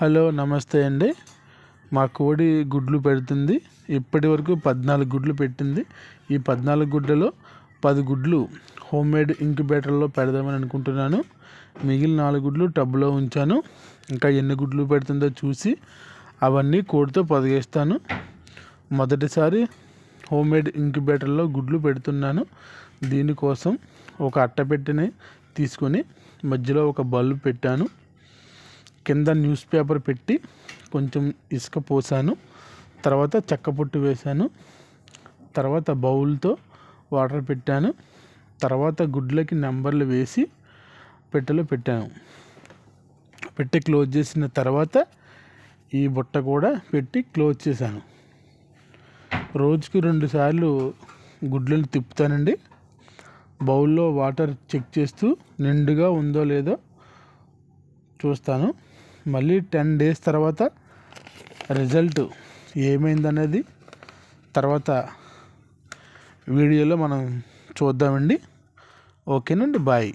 Hello నమస్తే అండి. మా కోడి గుడ్లు పెడుతుంది. ఇప్పటి వరకు పద్నాలుగు గుడ్లు పెట్టింది. ఈ పద్నాలుగు గుడ్లలో పది గుడ్లు హోమ్ మేడ్ ఇంక్యుబేటర్లో పెడదామని అనుకుంటున్నాను. మిగిలిన నాలుగు గుడ్లు టబ్లో ఉంచాను. ఇంకా ఎన్ని గుడ్లు పెడుతుందో చూసి అవన్నీ కోడితో పొదిగేస్తాను. మొదటిసారి హోమ్ మేడ్ ఇంక్యుబేటర్లో గుడ్లు పెడుతున్నాను. దీనికోసం ఒక అట్టపెట్టెని తీసుకొని మధ్యలో ఒక బల్బు పెట్టాను. కింద న్యూస్ పేపర్ పెట్టి కొంచెం ఇసుక పోసాను. తర్వాత చెక్క పొట్టు వేశాను తర్వాత బౌల్తో వాటర్ పెట్టాను. తర్వాత గుడ్లకి నెంబర్లు వేసి పెట్టెలో పెట్టాను. పెట్టి క్లోజ్ చేసిన తర్వాత ఈ బుట్ట కూడా పెట్టి క్లోజ్ చేశాను. రోజుకి రెండుసార్లు గుడ్లను తిప్పుతానండి. బౌల్లో వాటర్ చెక్ చేస్తూ నిండుగా ఉందో లేదో చూస్తాను. మళ్ళీ టెన్ డేస్ తర్వాత రిజల్ట్ ఏమైందనేది తర్వాత వీడియోలో మనం చూద్దామండి. ఓకేనండి బాయ్.